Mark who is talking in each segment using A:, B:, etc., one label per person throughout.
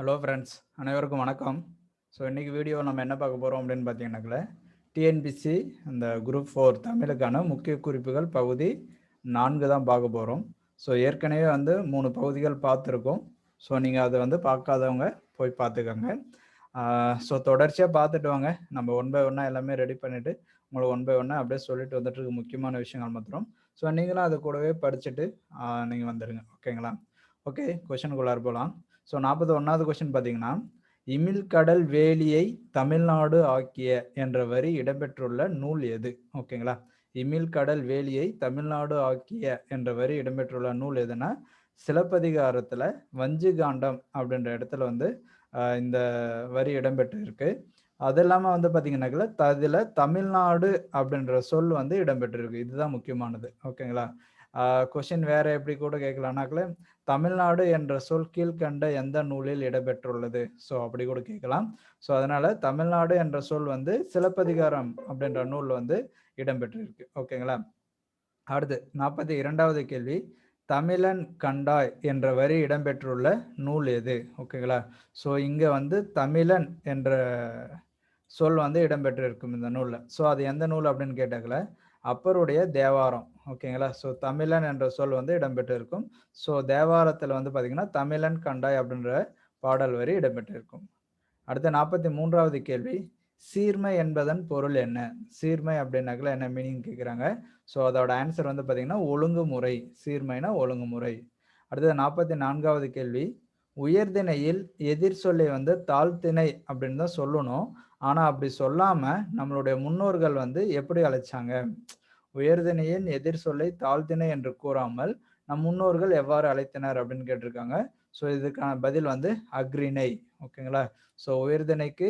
A: Hello friends அனைவருக்கும் வணக்கம். So இன்றைக்கி வீடியோ நம்ம என்ன பார்க்க போகிறோம் அப்படின்னு பார்த்தீங்கன்னாக்கல டிஎன்பிசி அந்த குரூப் ஃபோர் தமிழுக்கான முக்கிய குறிப்புகள் பகுதி நான்கு தான் பார்க்க போகிறோம் ஸோ ஏற்கனவே வந்து மூணு பகுதிகள் பார்த்துருக்கோம். ஸோ நீங்கள் அதை வந்து பார்க்காதவங்க போய் பார்த்துக்கோங்க. ஸோ தொடர்ச்சியாக பார்த்துட்டு வாங்க. நம்ம ஒன் பை ஒன்னாக எல்லாமே ரெடி பண்ணிவிட்டு உங்களுக்கு ஒன் பை ஒன்னாக அப்படியே சொல்லிட்டு வந்துட்டு முக்கியமான விஷயங்கள் மாத்திரம். ஸோ நீங்களும் அது கூடவே படிச்சுட்டு நீங்கள் வந்துடுங்க ஓகேங்களா ஓகே கொஷனுக்குள்ளார் போகலாம் ஸோ நாற்பது ஒன்றாவது கொஸ்டின் பார்த்தீங்கன்னா இமில் கடல் வேலியை தமிழ்நாடு ஆக்கிய என்ற வரி இடம்பெற்றுள்ள நூல் எது? ஓகேங்களா இமில் கடல் வேலியை தமிழ்நாடு ஆக்கிய என்ற வரி இடம்பெற்றுள்ள நூல் எதுனா சிலப்பதிகாரத்தில் வஞ்சிகாண்டம் அப்படின்ற இடத்துல வந்து இந்த வரி இடம்பெற்று இருக்கு அது இல்லாமல் வந்து பார்த்தீங்கன்னாக்கல அதில் தமிழ்நாடு அப்படின்ற சொல் வந்து இடம்பெற்றிருக்கு. இதுதான் முக்கியமானது. ஓகேங்களா கொஷின் வேற எப்படி கூட கேட்கலாம்னாக்கல தமிழ்நாடு என்ற சொல் கீழ்கண்ட எந்த நூலில் இடம்பெற்றுள்ளது? ஸோ அப்படி கூட கேட்கலாம். ஸோ அதனால தமிழ்நாடு என்ற சொல் வந்து சிலப்பதிகாரம் அப்படின்ற நூல் வந்து இடம்பெற்றிருக்கு. ஓகேங்களா? அடுத்து நாற்பத்தி இரண்டாவது கேள்வி. தமிழன் கண்டாய் என்ற வரி இடம்பெற்றுள்ள நூல் எது? ஓகேங்களா? ஸோ இங்கே வந்து தமிழன் என்ற சொல் வந்து இடம்பெற்றிருக்கும் இந்த நூலில். ஸோ அது எந்த நூல் அப்படின்னு கேட்டாக்கல? அப்பருடைய தேவாரம் ஓகேங்களா? ஸோ தமிழன் என்ற சொல் வந்து இடம்பெற்று இருக்கும் ஸோ தேவாரத்தில் வந்து பார்த்தீங்கன்னா தமிழன் கண்டாய் அப்படின்ற பாடல் வரி இடம்பெற்றிருக்கும். அடுத்த நாற்பத்தி மூன்றாவது கேள்வி. சீர்மை என்பதன் பொருள் என்ன? சீர்மை அப்படின்னாக்கல என்ன மீனிங் கேட்குறாங்க ஸோ அதோட ஆன்சர் வந்து பார்த்தீங்கன்னா ஒழுங்குமுறை. சீர்மைனா ஒழுங்குமுறை. அடுத்தது நாற்பத்தி நான்காவது கேள்வி. உயர்திணையில் எதிர் சொல்லை வந்து தாழ்த்திணை அப்படின்னு தான் சொல்லணும். ஆனால் அப்படி சொல்லாமல் நம்மளுடைய முன்னோர்கள் வந்து எப்படி அழைச்சாங்க? உயர்திணையின் எதிர் சொல்லை தாழ்த்திணை என்று கூறாமல் நம் முன்னோர்கள் எவ்வாறு அழைத்தனர் அப்படின்னு கேட்டிருக்காங்க. ஸோ இதுக்கான பதில் வந்து அக்ரிணை ஓகேங்களா? ஸோ உயர்திணைக்கு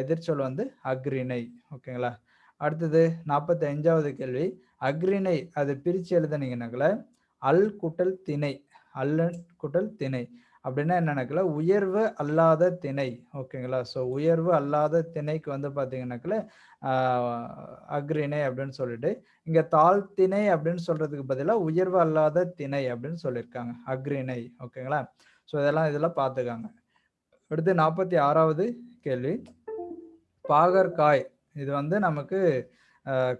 A: எதிர்ச்சொல் வந்து அக்ரிணை ஓகேங்களா? அடுத்தது நாற்பத்தி அஞ்சாவது கேள்வி. அக்ரிணை அது பிரித்து எழுதுனீங்கன்னாக்கல அல் குட்டல் திணை அல்லன் குட்டல் திணை. அப்படின்னா என்னன்னாக்கல உயர்வு அல்லாத திணை. ஓகேங்களா? ஸோ உயர்வு அல்லாத திணைக்கு வந்து பார்த்தீங்கன்னாக்கல அக்ரிணை அப்படின்னு சொல்லிட்டு இங்கே தாழ்த்திணை அப்படின்னு சொல்றதுக்கு பதிலாக உயர்வு அல்லாத திணை அப்படின்னு சொல்லியிருக்காங்க அக்ரிணை ஓகேங்களா? ஸோ இதெல்லாம் இதெல்லாம் பார்த்துக்காங்க அடுத்து நாற்பத்தி ஆறாவது கேள்வி. பாகற்காய். இது வந்து நமக்கு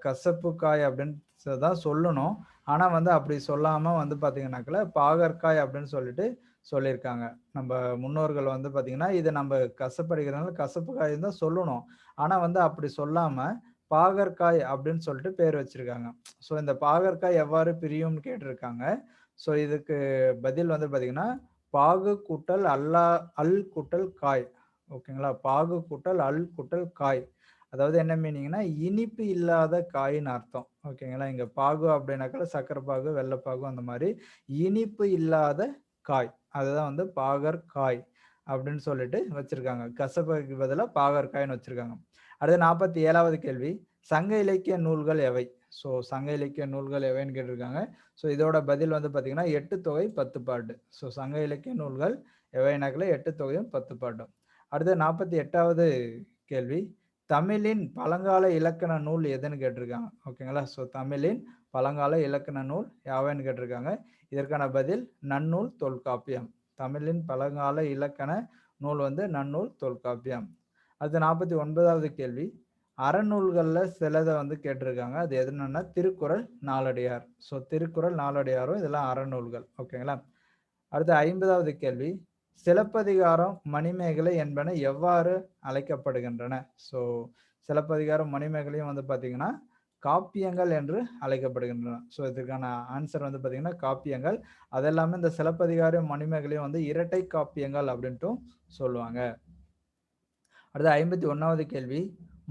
A: கசப்பு காய் அப்படின்னு தான் சொல்லணும். ஆனால் வந்து அப்படி சொல்லாமல் வந்து பார்த்தீங்கன்னாக்கல பாகற்காய் அப்படின்னு சொல்லிட்டு சொல்லியிருக்காங்க. நம்ம முன்னோர்கள் வந்து பார்த்தீங்கன்னா இதை நம்ம கசப்படிக்கிறதுனால கசப்பு காய் தான் சொல்லணும். ஆனால் வந்து அப்படி சொல்லாமல் பாகற்காய் அப்படின்னு சொல்லிட்டு பேர் வச்சிருக்காங்க. ஸோ இந்த பாகற்காய் எவ்வாறு பிரியும்னு கேட்டிருக்காங்க. ஸோ இதுக்கு பதில் வந்து பார்த்தீங்கன்னா பாகு கூட்டல் அல்லா அல் கூட்டல் காய். ஓகேங்களா பாகு கூட்டல் அல் கூட்டல் காய். அதாவது என்ன மீனிங்னா இனிப்பு இல்லாத காயின்னு அர்த்தம். ஓகேங்களா இங்கே பாகு அப்படின்னாக்கா சக்கரை பாகு வெள்ளைப்பாகு அந்த மாதிரி இனிப்பு இல்லாத காய். அதுதான் வந்து பாகர் காய் அப்படின்னு சொல்லிட்டு வச்சிருக்காங்க. கசப்புக்கு பதிலாக பாகற்காய்னு வச்சிருக்காங்க. அடுத்து நாற்பத்தி ஏழாவது கேள்வி. சங்க இலக்கிய நூல்கள் எவை? ஸோ சங்க இலக்கிய நூல்கள் எவைன்னு கேட்டிருக்காங்க. ஸோ இதோட பதில் வந்து பார்த்தீங்கன்னா எட்டு தொகை பத்து பாட்டு. ஸோ சங்க இலக்கிய நூல்கள் எவைனாக்கில்? எட்டு தொகையும் பத்து பாட்டும். அடுத்து நாற்பத்தி எட்டாவது கேள்வி. தமிழின் பழங்கால இலக்கண நூல் எதுன்னு கேட்டிருக்காங்க. ஓகேங்களா ஸோ தமிழின் பழங்கால இலக்கண நூல் யாவைன்னு கேட்டிருக்காங்க? இதற்கான பதில் நன்னூல் தொல்காப்பியம். தமிழின் பழங்கால இலக்கண நூல் வந்து நன்னூல் தொல்காப்பியம். அது நாற்பத்தி ஒன்பதாவது கேள்வி. அறநூல்களில் சிலதை வந்து கேட்டிருக்காங்க. அது எதுனா திருக்குறள் நாலடியார் ஸோ திருக்குறள் நாலடியாரும் இதெல்லாம் அறநூல்கள். ஓகேங்களா அடுத்து ஐம்பதாவது கேள்வி. சிலப்பதிகாரம் மணிமேகலை என்பன எவ்வாறு அழைக்கப்படுகின்றன? ஸோ சிலப்பதிகாரம் மணிமேகலையும் வந்து பார்த்தீங்கன்னா காப்பியங்கள் என்று அழைக்கப்படுகின்றன. ஸோ இதுக்கான ஆன்சர் வந்து பார்த்தீங்கன்னா காப்பியங்கள். அதெல்லாமே இந்த சிலப்பதிகாரம் மணிமேகலையும் வந்து இரட்டை காப்பியங்கள் அப்படின்ட்டும் சொல்லுவாங்க. அடுத்து ஐம்பத்தி ஒன்றாவது கேள்வி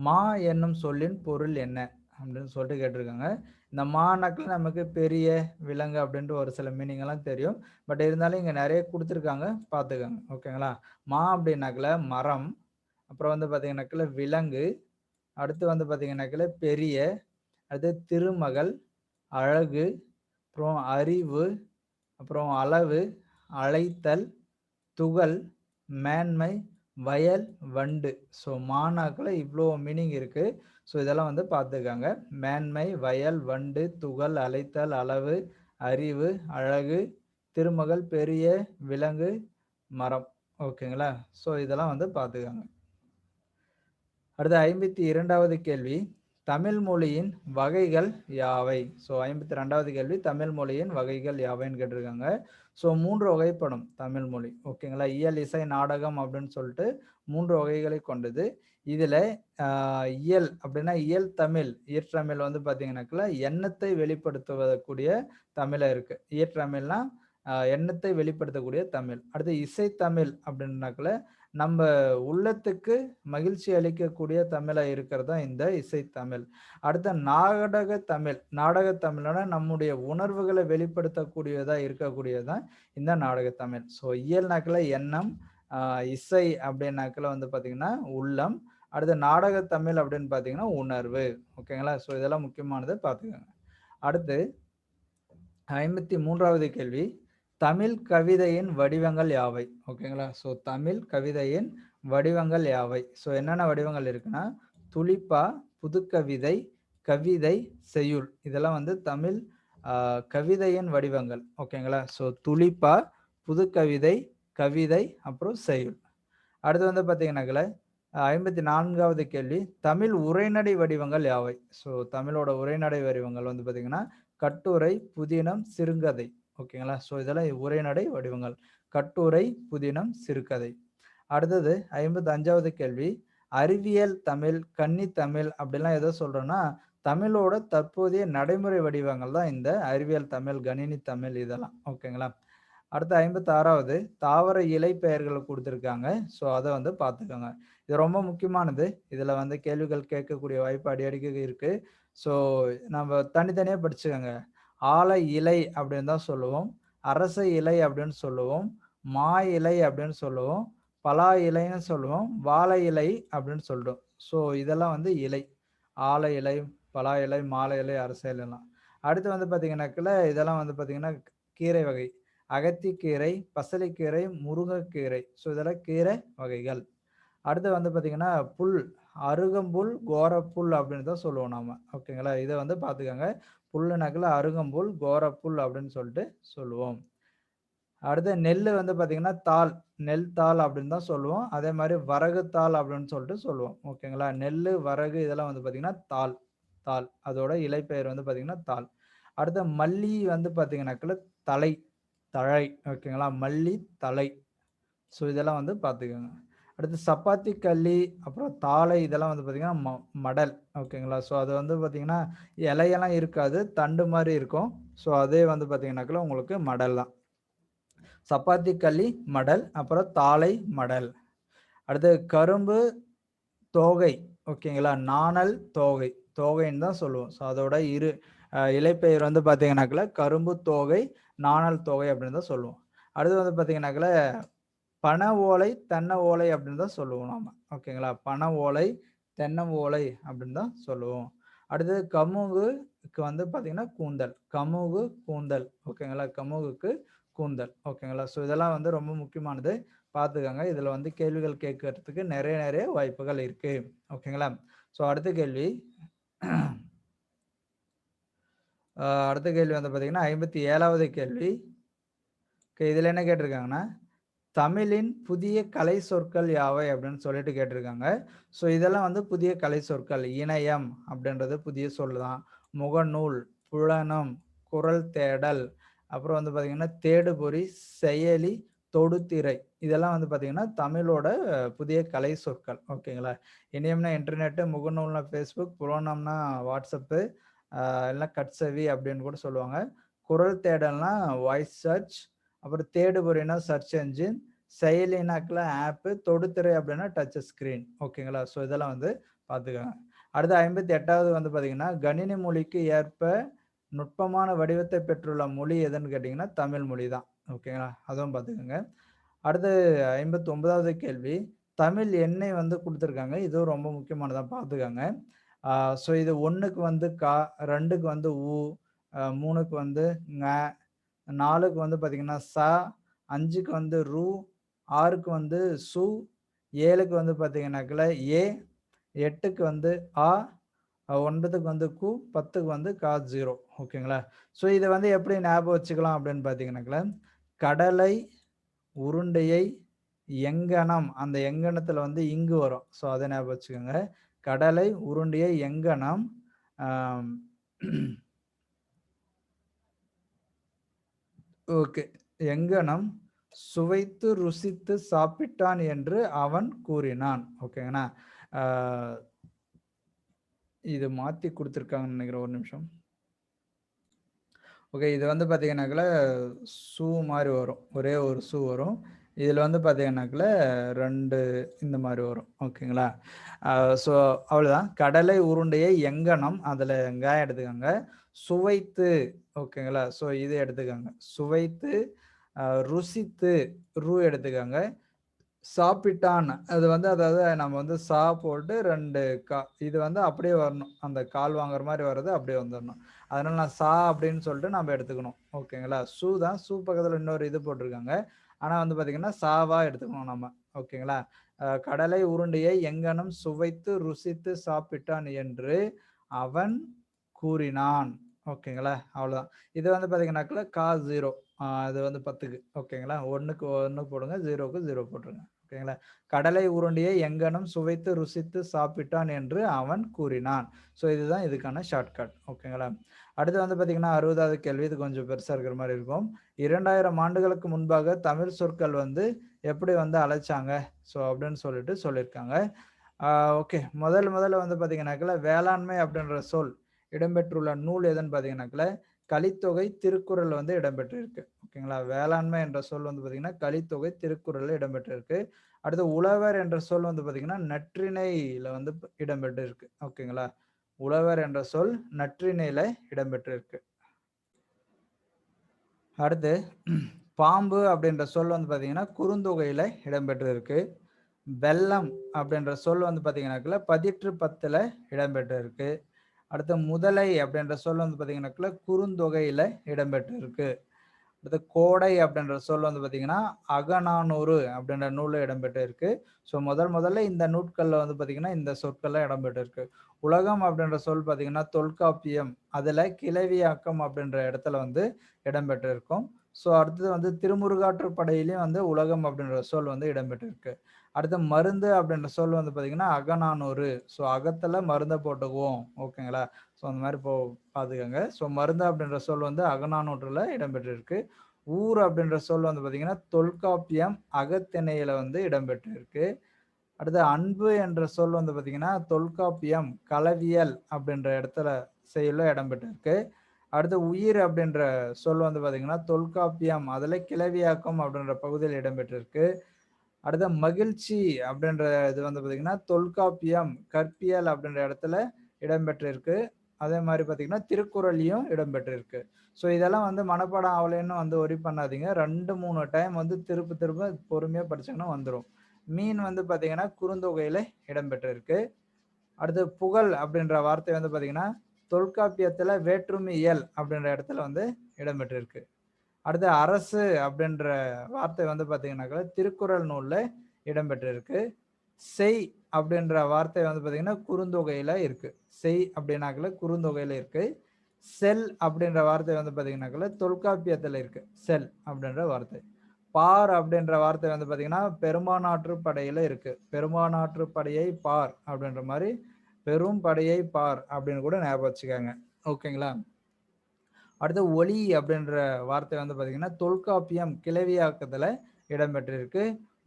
A: மா என்னும் சொல்லின் பொருள் என்ன? அப்படின்னு சொல்லிட்டு கேட்டிருக்காங்க. இந்த மானாக்கில் நமக்கு பெரிய விலங்கு அப்படின்ட்டு ஒரு சில மீனிங் எல்லாம் தெரியும். பட் இருந்தாலும் இங்கே நிறைய கொடுத்துருக்காங்க. பார்த்துக்கோங்க. ஓகேங்களா? மா அப்படின்னாக்கில் மரம். அப்புறம் வந்து பார்த்தீங்கன்னாக்கில் விலங்கு. அடுத்து வந்து பார்த்தீங்கன்னாக்கில் பெரிய. அடுத்து திருமகள் அழகு அப்புறம் அறிவு அப்புறம் அளவு அழைத்தல் துகள் மேன்மை வயல் வண்டு. ஸோ மானாக்கில் இவ்வளோ மீனிங் இருக்குது ஸோ இதெல்லாம் வந்து பார்த்துக்காங்க மேன்மை வயல் வண்டு துகள் அலைத்தல் அளவு அறிவு அழகு திருமகள் பெரிய விலங்கு மரம். ஓகேங்களா? ஸோ இதெல்லாம் வந்து பார்த்துக்கோங்க அடுத்து ஐம்பத்தி இரண்டாவது கேள்வி. தமிழ் மொழியின் வகைகள் யாவை? ஸோ ஐம்பத்தி ரெண்டாவது கேள்வி தமிழ் மொழியின் வகைகள் யாவைன்னு கேட்டிருக்காங்க. ஸோ மூன்று வகைப்படும் தமிழ் மொழி. ஓகேங்களா? இயல் இசை நாடகம் அப்படின்னு சொல்லிட்டு மூன்று வகைகளை கொண்டது. இதில் இயல் அப்படின்னா இயல் தமிழ். இயற்றமிழ் வந்து பார்த்தீங்கன்னாக்கல எண்ணத்தை வெளிப்படுத்துவதக்கூடிய தமிழாக இருக்குது இயற்றமிழ்னா எண்ணத்தை வெளிப்படுத்தக்கூடிய தமிழ். அடுத்து இசைத்தமிழ் அப்படின்னாக்கல நம்ம உள்ளத்துக்கு மகிழ்ச்சி அளிக்கக்கூடிய தமிழாக இருக்கிறது தான் இந்த இசைத்தமிழ். அடுத்த நாடக தமிழ். நாடக தமிழ்னா நம்முடைய உணர்வுகளை வெளிப்படுத்தக்கூடியதா இருக்கக்கூடியதான் இந்த நாடக தமிழ். ஸோ இயல்நாக்கில் எண்ணம் இசை அப்படின்னாக்கில் வந்து பார்த்தீங்கன்னா உள்ளம் அடுத்து நாடக தமிழ் அப்படின்னு பார்த்தீங்கன்னா உணர்வு. ஓகேங்களா ஸோ இதெல்லாம் முக்கியமானது பார்த்துக்கோங்க. அடுத்து ஐம்பத்தி மூன்றாவது கேள்வி. தமிழ் கவிதையின் வடிவங்கள் யாவை? ஓகேங்களா ஸோ தமிழ் கவிதையின் வடிவங்கள் யாவை? ஸோ என்னென்ன வடிவங்கள் இருக்குன்னா துளிப்பா புதுக்கவிதை கவிதை செய்யுள். இதெல்லாம் வந்து தமிழ் கவிதையின் வடிவங்கள். ஓகேங்களா ஸோ துளிப்பா புதுக்கவிதை கவிதை அப்புறம் செய்யுள். அடுத்து வந்து பார்த்தீங்கன்னாக்கல ஐம்பத்தி நான்காவது கேள்வி. தமிழ் உரைநடை வடிவங்கள் யாவை? ஸோ தமிழோட உரைநடை வடிவங்கள் வந்து பார்த்தீங்கன்னா கட்டுரை புதினம் சிறுகதை ஓகேங்களா? ஸோ இதெல்லாம் உரைநடை வடிவங்கள். கட்டுரை புதினம் சிறுகதை. அடுத்தது ஐம்பத்தி அஞ்சாவது கேள்வி. அறிவியல் தமிழ் கன்னி தமிழ் அப்படிலாம் எதை சொல்கிறோன்னா தமிழோட தற்போதைய நடைமுறை வடிவங்கள் தான் இந்த அறிவியல் தமிழ் கணினி தமிழ் இதெல்லாம். ஓகேங்களா? அடுத்து ஐம்பத்தி ஆறாவது தாவர இலை பெயர்கள் கொடுத்துருக்காங்க. ஸோ அதை வந்து பார்த்துக்கோங்க. இது ரொம்ப முக்கியமானது. இதில் வந்து கேள்விகள் கேட்கக்கூடிய வாய்ப்பு அடிக்கடி இருக்குது ஸோ நம்ம தனித்தனியாக படிச்சுக்கோங்க. ஆலை இலை அப்படின்னு தான் சொல்லுவோம். அரச இலை அப்படின்னு சொல்லுவோம். மா இலை அப்படின்னு சொல்லுவோம். பலா இலைன்னு சொல்லுவோம். வாழை இலை அப்படின்னு சொல்கிறோம் ஸோ இதெல்லாம் வந்து இலை. ஆலை இலை பலா இலை மாலை இலை அரச இலைலாம். அடுத்து வந்து பார்த்தீங்கன்னாக்கல இதெல்லாம் வந்து பார்த்தீங்கன்னா கீரை வகை. அகத்திக்கீரை பசலைக்கீரை முருங்கைக்கீரை. ஸோ இதெல்லாம் கீரை வகைகள். அடுத்து வந்து பார்த்தீங்கன்னா புல் அருகம்புல் கோரப்புல் அப்படின்னு தான் சொல்லுவோம் நாம. ஓகேங்களா இதை வந்து பார்த்துக்கோங்க புல்லுனாக்கில் அருகம்புல் கோரப்புல் அப்படின்னு சொல்லிட்டு சொல்லுவோம். அடுத்து நெல் வந்து பார்த்தீங்கன்னா தாள். நெல் தாள் அப்படின்னு தான் சொல்லுவோம். அதே மாதிரி வரகு தாள் அப்படின்னு சொல்லிட்டு சொல்லுவோம். ஓகேங்களா நெல் வரகு இதெல்லாம் வந்து பார்த்தீங்கன்னா தாள். தாள். அதோட இலைப்பெயர் வந்து பார்த்தீங்கன்னா தாள். அடுத்து மல்லி வந்து பார்த்தீங்கன்னாக்கில் தலை. தழை ஓகேங்களா? மல்லி தலை ஸோ இதெல்லாம் வந்து பார்த்துக்கோங்க. அடுத்து சப்பாத்தி கள்ளி அப்புறம் தாளை இதெல்லாம் வந்து பார்த்தீங்கன்னா ம மடல் ஓகேங்களா? ஸோ அது வந்து பார்த்தீங்கன்னா இலையெல்லாம் இருக்காது தண்டு மாதிரி இருக்கும். ஸோ அதே வந்து பார்த்தீங்கன்னாக்கில் உங்களுக்கு மடல் தான். சப்பாத்தி கள்ளி மடல் அப்புறம் தாளை மடல். அடுத்து கரும்பு தோகை ஓகேங்களா? நாணல் தோகை. தோகைன்னு தான் சொல்லுவோம். ஸோ அதோட இரு இலைப்பெயர் வந்து பார்த்தீங்கன்னாக்கல கரும்பு தோகை நாணல் தோகை அப்படின்னு தான் சொல்லுவோம். அடுத்து வந்து பார்த்தீங்கன்னாக்கல பன ஓலை தென்னை ஓலை அப்படின்னு தான் சொல்லுவோம் நாம. ஓகேங்களா? பன ஓலை தென்னை ஓலை அப்படின்னு தான் சொல்லுவோம். அடுத்தது கமுகுக்கு வந்து பார்த்தீங்கன்னா கூந்தல். கமுகு கூந்தல். ஓகேங்களா? கமுகுக்கு கூந்தல். ஓகேங்களா? ஸோ இதெல்லாம் வந்து ரொம்ப முக்கியமானது. பார்த்துக்கோங்க இதில் வந்து கேள்விகள் கேட்கறதுக்கு நிறைய நிறைய வாய்ப்புகள் இருக்குது ஓகேங்களா? ஸோ அடுத்த கேள்வி. அடுத்த கேள்வி வந்து பார்த்தீங்கன்னா ஐம்பத்தி ஏழாவது கேள்வி. ஓகே இதில் என்ன கேட்டிருக்காங்கன்னா தமிழின் புதிய கலை சொற்கள் யாவை அப்படின்னு சொல்லிட்டு கேட்டிருக்காங்க. ஸோ இதெல்லாம் வந்து புதிய கலை சொற்கள் இணையம் அப்படின்றது புதிய சொல் தான். முகநூல் புலனம் குரல் தேடல் அப்புறம் வந்து பார்த்தீங்கன்னா தேடுபொறி செயலி தொடுத்திரை இதெல்லாம் வந்து பார்த்தீங்கன்னா தமிழோட புதிய கலை சொற்கள். ஓகேங்களா? இணையம்னா இன்டர்நெட்டு முகநூல்னா ஃபேஸ்புக் புலனம்னா வாட்ஸ்அப்பு ஆஹ் எல்லாம் கட்சவி அப்படின்னு கூட சொல்லுவாங்க. குரல் தேடல்னா வாய்ஸ் சர்ச் அப்புறம் தேடுபொறினா சர்ச் என்ஜின் செயலினாக்கில் ஆப்பு தொடுத்துறை அப்படின்னா டச் ஸ்க்ரீன் ஓகேங்களா? ஸோ இதெல்லாம் வந்து பார்த்துக்கோங்க. அடுத்து ஐம்பத்தி எட்டாவது வந்து பார்த்தீங்கன்னா கணினி மொழிக்கு ஏற்ப நுட்பமான வடிவத்தை பெற்றுள்ள மொழி எதுன்னு கேட்டிங்கன்னா தமிழ் மொழி தான். ஓகேங்களா? அதுவும் பார்த்துக்கோங்க. அடுத்து ஐம்பத்தி ஒன்பதாவது கேள்வி. தமிழ் எண்ணெய் வந்து கொடுத்துருக்காங்க. இதுவும் ரொம்ப முக்கியமானதாக பார்த்துக்கோங்க. ஸோ இது ஒன்றுக்கு வந்து கா ரெண்டுக்கு வந்து ஊ மூணுக்கு வந்து ங நாலுக்கு வந்து பார்த்திங்கன்னா ச அஞ்சுக்கு வந்து ரூ ஆறுக்கு வந்து சு ஏழுக்கு வந்து பார்த்தீங்கன்னாக்கில் ஏ எட்டுக்கு வந்து ஆ ஒன்பதுக்கு வந்து கு பத்துக்கு வந்து கா ஜீரோ. ஓகேங்களா ஸோ இதை வந்து எப்படி ஞாபகம் வச்சுக்கலாம் அப்படின்னு பார்த்தீங்கன்னாக்கில் கடலை உருண்டையை எங்கனம் அந்த எங்கனத்தில் வந்து இங்கு வரும். ஸோ அதை ஞாபகம் வச்சுக்கோங்க. கடலை உருண்டிய எங்கனம் ஓகே எங்கனம் சுவைத்து ருசித்து சாப்பிட்டான் என்று அவன் கூறினான். ஓகேங்கண்ணா. இது மாத்தி கொடுத்துருக்காங்கன்னு நினைக்கிறேன் ஒரு நிமிஷம். ஓகே இது வந்து பார்த்தீங்கன்னாக்கல ஷூ மாதிரி வரும். ஒரே ஒரு ஷூ வரும். இதில் வந்து பார்த்தீங்கன்னாக்கில் ரெண்டு இந்த மாதிரி வரும். ஓகேங்களா? ஸோ அவ்வளோதான். கடலை உருண்டையை எங்கனம் அதில் வெங்காயம் எடுத்துக்கோங்க. சுவைத்து ஓகேங்களா? ஸோ இது எடுத்துக்கோங்க. சுவைத்து ருசித்து ரூ எடுத்துக்கோங்க. சாப்பிட்டான். அது வந்து அதாவது நம்ம வந்து சா போட்டு ரெண்டு கா இது வந்து அப்படியே வரணும். அந்த கால் வாங்குற மாதிரி வர்றது அப்படியே வந்துடணும் அதனால நான் சா அப்படின்னு சொல்லிட்டு நம்ம எடுத்துக்கணும். ஓகேங்களா? சூ தான். சூ பக்கத்தில் இன்னொரு இது போட்டிருக்காங்க. ஆனால் வந்து பார்த்தீங்கன்னா சாவா எடுத்துக்கணும் நம்ம. ஓகேங்களா? கடலை உருண்டையை எங்கனும் சுவைத்து ருசித்து சாப்பிட்டான் என்று அவன் கூறினான். ஓகேங்களா? அவ்வளோதான் இது வந்து பார்த்தீங்கன்னாக்கல கா ஜீரோ. அது வந்து பத்துக்கு. ஓகேங்களா? ஒன்றுக்கு ஒன்று போடுங்க ஜீரோக்கு ஜீரோ போட்டுருங்க. ஓகேங்களா? கடலை உருண்டையை எங்கனும் சுவைத்து ருசித்து சாப்பிட்டான் என்று அவன் கூறினான். ஸோ இதுதான் இதுக்கான ஷார்ட்கட் ஓகேங்களா? அடுத்து வந்து பார்த்தீங்கன்னா அறுபதாவது கேள்வி இது கொஞ்சம் பெருசாக இருக்கிற மாதிரி இருக்கும். இரண்டாயிரம் ஆண்டுகளுக்கு முன்பாக தமிழ் சொற்கள் வந்து எப்படி வந்து அழைச்சாங்க? ஸோ அப்படின்னு சொல்லிட்டு சொல்லியிருக்காங்க. ஓகே முதல் முதல்ல வந்து பார்த்தீங்கன்னாக்கல வேளாண்மை அப்படின்ற சொல் இடம்பெற்றுள்ள நூல் எதுன்னு பார்த்தீங்கன்னாக்கல கலித்தொகை திருக்குறள் வந்து இடம்பெற்றிருக்கு. ஓகேங்களா? வேளாண்மை என்ற சொல் வந்து பார்த்தீங்கன்னா கலித்தொகை திருக்குறளில் இடம்பெற்றிருக்கு. அடுத்து உழவர் என்ற சொல் வந்து பார்த்தீங்கன்னா நற்றிணையில் வந்து இடம்பெற்றிருக்கு. ஓகேங்களா? உழவர் என்ற சொல் நற்றிணையில இடம்பெற்றிருக்கு. அடுத்து பாம்பு அப்படின்ற சொல் வந்து பார்த்தீங்கன்னா குறுந்தொகையில இடம்பெற்றிருக்கு. வெள்ளம் அப்படின்ற சொல் வந்து பார்த்தீங்கன்னாக்குல பதிற்று பத்துல இடம்பெற்றிருக்கு. அடுத்து முதலை அப்படின்ற சொல் வந்து பார்த்தீங்கன்னாக்குல குறுந்தொகையில இடம்பெற்றிருக்கு. அடுத்து கோடை அப்படின்ற சொல் வந்து பார்த்தீங்கன்னா அகநானூறு அப்படின்ற நூலில் இடம்பெற்று இருக்கு ஸோ முதல் முதல்ல இந்த நூட்களில் வந்து பார்த்தீங்கன்னா இந்த சொற்கள்லாம் இடம்பெற்று இருக்கு உலகம் அப்படின்ற சொல் பார்த்தீங்கன்னா தொல்காப்பியம் அதில் கிளவியாக்கம் அப்படின்ற இடத்துல வந்து இடம்பெற்று இருக்கும் ஸோ அடுத்தது வந்து திருமுருகாற்றுப்படையிலையும் வந்து உலகம் அப்படின்ற சொல் வந்து இடம்பெற்று இருக்கு அடுத்து மருந்து அப்படின்ற சொல் வந்து பார்த்தீங்கன்னா அகநானூறு. ஸோ அகத்தில் மருந்தை போட்டுக்குவோம். ஓகேங்களா ஸோ அந்த மாதிரி போ பார்த்துக்கோங்க ஸோ மருந்து அப்படின்ற சொல் வந்து அகநானூற்றில் இடம்பெற்றிருக்கு. ஊர் அப்படின்ற சொல் வந்து பார்த்தீங்கன்னா தொல்காப்பியம் அகத்திணையில் வந்து இடம்பெற்றிருக்கு. அடுத்து அன்பு என்ற சொல் வந்து பார்த்தீங்கன்னா தொல்காப்பியம் களவியல் அப்படின்ற இடத்துல செயலில் இடம்பெற்றிருக்கு. அடுத்து உயிர் அப்படின்ற சொல் வந்து பார்த்திங்கன்னா தொல்காப்பியம் அதில் கிளவியாக்கம் அப்படின்ற பகுதியில் இடம்பெற்றிருக்கு. அடுத்த மகிழ்ச்சி அப்படின்ற இது வந்து பார்த்தீங்கன்னா தொல்காப்பியம் கற்பியல் அப்படின்ற இடத்துல இடம்பெற்றிருக்கு. அதே மாதிரி பார்த்தீங்கன்னா திருக்குறளையும் இடம்பெற்றிருக்கு. ஸோ இதெல்லாம் வந்து மனப்பாடம் ஆகலைன்னு வந்து ஒரி பண்ணாதீங்க. ரெண்டு மூணு டைம் வந்து திருப்ப திரும்ப பொறுமையாக படிச்சாங்கன்னா வந்துடும் மீன் வந்து பார்த்தீங்கன்னா குறுந்தொகையில் இடம்பெற்றிருக்கு. அடுத்து புகழ் அப்படின்ற வார்த்தை வந்து பார்த்தீங்கன்னா தொல்காப்பியத்தில் வேற்றுமை இயல் அப்படின்ற இடத்துல வந்து இடம்பெற்றிருக்கு. அடுத்து அரசு அப்படின்ற வார்த்தை வந்து பார்த்தீங்கன்னாக்கா திருக்குறள் நூலில் இடம்பெற்றிருக்கு. செய் அப்படின்ற வார்த்தை வந்து பார்த்தீங்கன்னா குறுந்தொகையில் இருக்கு. செய் அப்படின்னாக்கல குறுந்தொகையில் இருக்கு. செல் அப்படின்ற வார்த்தை வந்து பார்த்தீங்கன்னாக்கல தொல்காப்பியத்தில் இருக்கு. செல் அப்படின்ற வார்த்தை. பார் அப்படின்ற வார்த்தை வந்து பார்த்தீங்கன்னா பெருமானாற்று படையில் இருக்கு. பெருமானாற்று படையை பார் அப்படின்ற மாதிரி பெரும் படையை பார் அப்படின்னு கூட ஞாபகம் வச்சுக்காங்க. ஓகேங்களா? அடுத்து ஒளி அப்படின்ற வார்த்தை வந்து பார்த்தீங்கன்னா தொல்காப்பியம் கிளவியாக்கத்தில் இடம்பெற்றிருக்கு.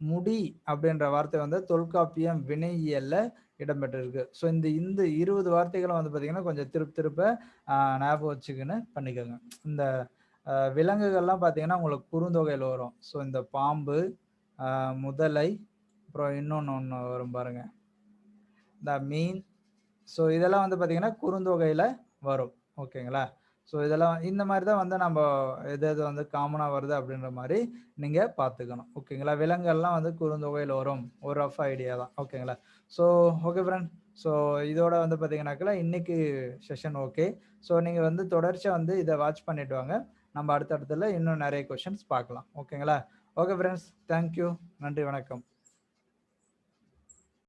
A: முடி அப்படின்ற வார்த்தை வந்து தொல்காப்பியம் வினையியல்ல இடம்பெற்றிருக்கு. ஸோ இந்த இந்த இருபது வார்த்தைகளும் வந்து பார்த்தீங்கன்னா கொஞ்சம் திருப்ப திருப்ப ஞாபகம் வச்சுக்கின்னு பண்ணிக்கோங்க. இந்த விலங்குகள்லாம் பார்த்தீங்கன்னா உங்களுக்கு குறுந்தொகையில் வரும். ஸோ இந்த பாம்பு முதலை அப்புறம் இன்னொன்று ஒன்று வரும் பாருங்க. இந்த மீன் ஸோ இதெல்லாம் வந்து பார்த்தீங்கன்னா குறுந்தொகையில் வரும். ஓகேங்களா? ஸோ இதெல்லாம் இந்த மாதிரி தான் வந்து நம்ம எது எது வந்து காமனாக வருது அப்படின்ற மாதிரி நீங்கள் பார்த்துக்கணும். ஓகேங்களா? விலங்குகள்லாம் வந்து குறுந்தொகையில் வரும். ஒரு ரஃப் ஐடியா தான். ஓகேங்களா? ஸோ ஓகே ஃப்ரெண்ட் ஸோ இதோட வந்து பார்த்தீங்கன்னாக்கா இன்னைக்கு செஷன் ஓகே ஸோ நீங்கள் வந்து தொடர்ச்சியாக வந்து இதை வாட்ச் பண்ணிட்டு வாங்க. நம்ம அடுத்தடுத்துல இன்னும் நிறைய கொஷின்ஸ் பார்க்கலாம். ஓகேங்களா? ஓகே ஃப்ரெண்ட்ஸ் தேங்க்யூ நன்றி வணக்கம்.